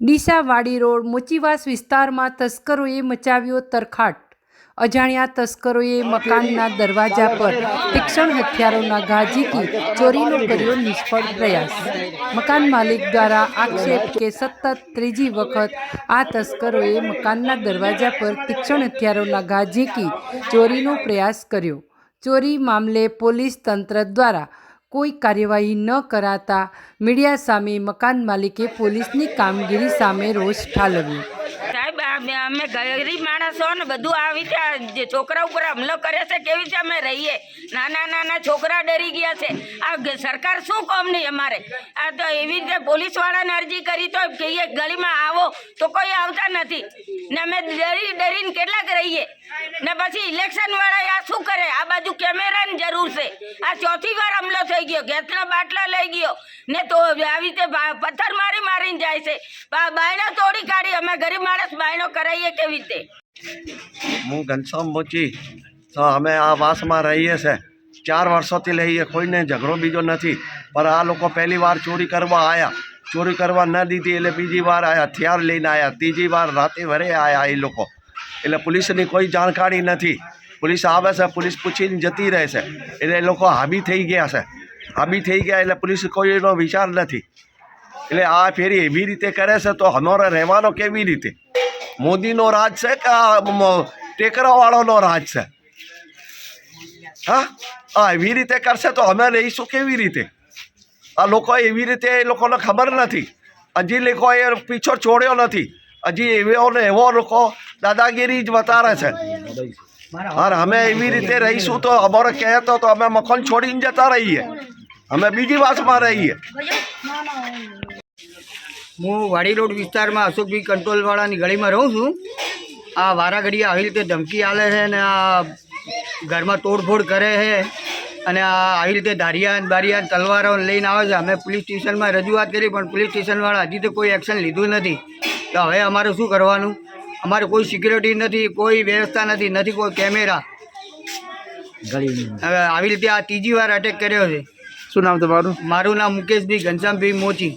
ડીસાવાડી road મોચીવાસ વિસ્તારમાં તસ્કરોએ મચાવ્યો તરખાટ. અજાણ્યા તસ્કરોએ મકાનના દરવાજા પર તીક્ષણ હથિયારોના ઘા ઝીકી ચોરીનો કર્યો નિષ્ફળ પ્રયાસ. મકાન માલિક દ્વારા આક્ષેપ કે સતત ત્રીજી વખત આ તસ્કરોએ મકાનના દરવાજા પર તીક્ષણ હથિયારોના ઘા ઝીકી ચોરીનો પ્રયાસ કર્યો. ચોરી મામલે પોલીસ તંત્ર દ્વારા કોઈ કાર્યવાહી ન કરાતા મીડિયા સામે મકાન માલિકે પોલીસની કામગીરી સામે રોષ ઠાલવ્યો. સાહેબ, અમે અમે ગરીબ માણસો ને બધું આવી રીતે છોકરા ઉપર હુમલો કરે છે, કેવી રીતે અમે રહીએ? નાના નાના છોકરા ડરી ગયા છે. આ સરકાર શું કામ નહીં અમારે? આ તો એવી રીતે પોલીસવાળાને અરજી કરી તો કહીએ, ગલીમાં આવો તો કોઈ આવતા નથી. ને અમે ડરી ડરીને કેટલાક રહીએ ને પછી ઇલેક્શન વાળા આ શું કરે? આ બાજુ કેમેરાની જરૂર છે. આ ચોથી વાર હમલો થઈ ગયો. ગેસના બાટલા લઈ ગયો. ને તો આવી રીતે પથ્થર મારી મારીને જાય છે. બાયણો તોડી કાઢી. અમે ગરીબ માણસ બાયણો કરાવીએ કેવી રીતે? હું ઘનશ્યામ મોચી તો અમે આ વાસમાં રહીએ છે. ચાર વર્ષોથી લઈએ. કોઈને ઝઘડો બીજો નથી. પણ આ લોકો પહેલી વાર ચોરી કરવા આવ્યા ચોરી કરવા ન દીધી એટલે બીજી વાર આવ્યા હથિયાર લઈને આવ્યા ત્રીજી વાર રાતે વરે આવ્યા એ લોકો. એટલે પોલીસની કોઈ જાણકારી નથી. પોલીસ આવે છે, પોલીસ પૂછીને જતી રહે છે. એટલે એ લોકો હાબી થઈ ગયા છે. હાબી થઈ ગયા એટલે પોલીસ કોઈ એનો વિચાર નથી. એટલે આ ફેરી એવી રીતે કરે છે તો હનોર રહેવાનો કેવી રીતે? મોદીનો રાજ છે કે આ ટેકરાવાળોનો રાજ છે? હા? હા એવી રીતે કરશે તો અમે રહીશું કેવી રીતે? આ લોકો એવી રીતે એ લોકોને ખબર નથી. હજી લોકોએ પીછો છોડ્યો નથી. હજી એવો ને એવો લોકો દાદાગીરી જ વધારે છે. અને અમે એવી રીતે રહીશું તો અમારે કહેતો તો અમે મકાન છોડીને જતા રહીએ. અમે બીજી વાસમાં રહીએ. હું વાડી રોડ વિસ્તારમાં અશોકભાઈ કંટ્રોલવાળાની ગળીમાં રહું છું. આ વારાઘડી આવી રીતે ધમકી આલે છે અને આ ઘરમાં તોડફોડ કરે છે અને આ આવી રીતે ધારિયાન બારિયાન બારિયા તલવારો લઈને આવે છે. અમે પોલીસ સ્ટેશનમાં રજૂઆત કરી પણ પોલીસ સ્ટેશનવાળા હજી તો કોઈ એક્શન લીધું નથી. તો હવે અમારે શું કરવાનું? અમારે કોઈ સિક્યુરિટી નથી કોઈ વ્યવસ્થા નથી નથી કોઈ કેમેરા હવે આવી રીતે આ ત્રીજી વાર અટેક કર્યો છે. શું નામ તમારું? મારું નામ મુકેશભાઈ ઘનશ્યામભાઈ મોચી.